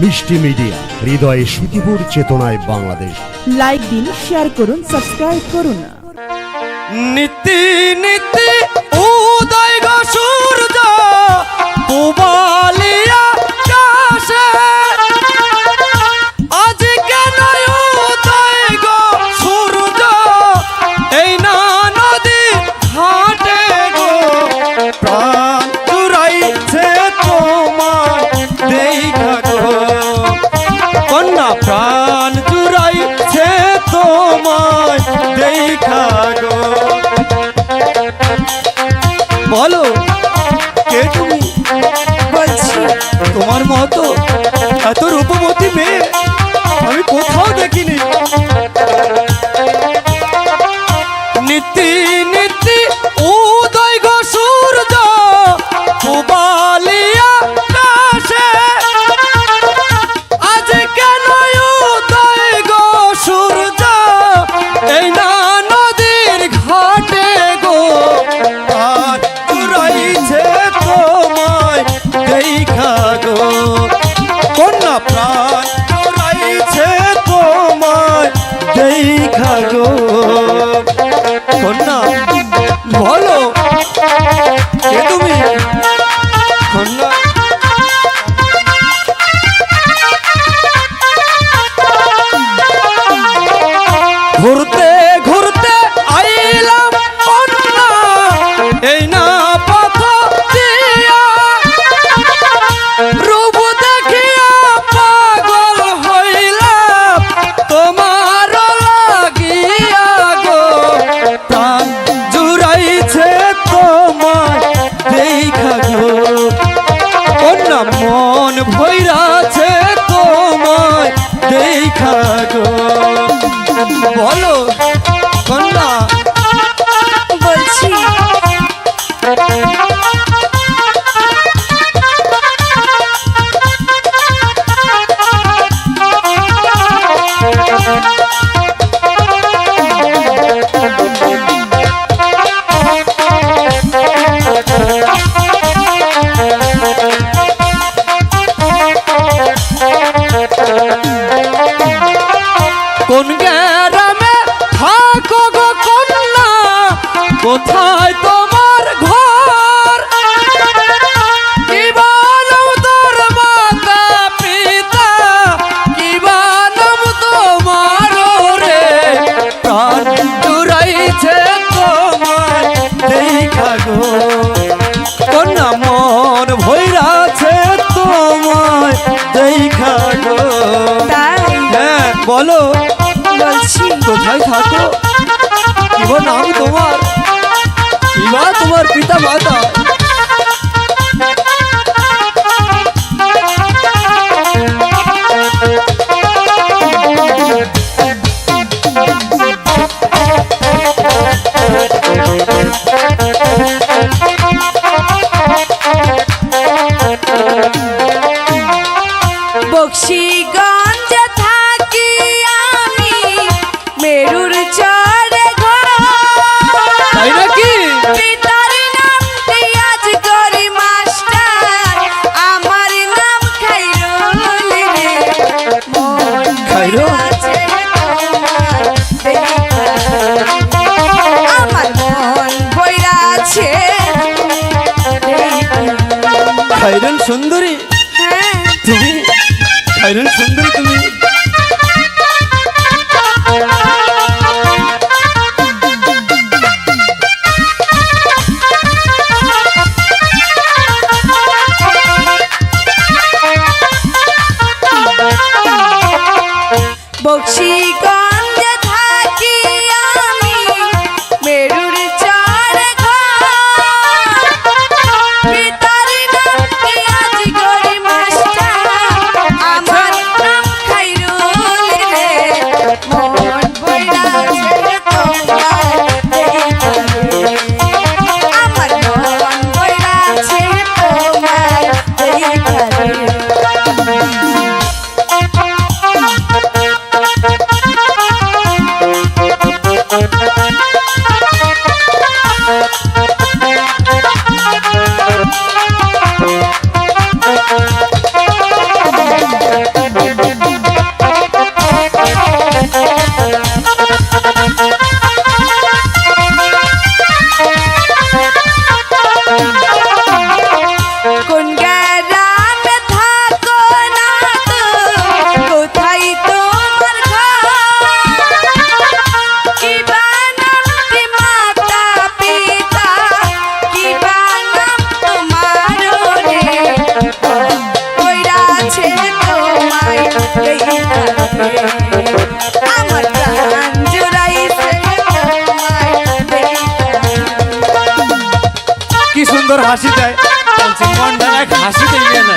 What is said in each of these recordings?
মিষ্টি মিডিয়া হৃদয়ে সুখীপুর চেতনায় বাংলাদেশ। লাইক দিন শেয়ার করুন সাবস্ক্রাইব করুন। নীতি নীতি উদয় গো সূর্য পুবালিয়া তোমায় দেখা গো। বলো, কে তুমি? বলছি, তোমার মতো এত রূপবতী মেয়ে আমি কোথাও দেখিনি। নীতি থাক রামে থাকো গো কন্যা। কোথায় তো भाई ठाकुर नाम तुम्हारा तुम्हार पिता माता সাইরেন সুন্দরী তুমি বক্সি কা কি সুন্দর হাসি দেয়। হাসি দেয় না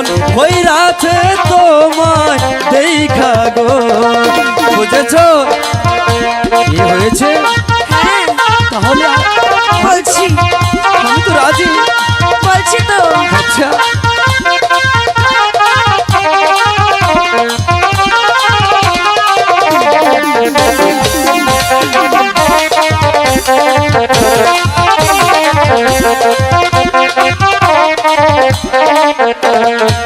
মন হইরাছে তোমায় দেখা গো। বুঝেছ? কি হয়েছে? হ্যাঁ, তাহলে Música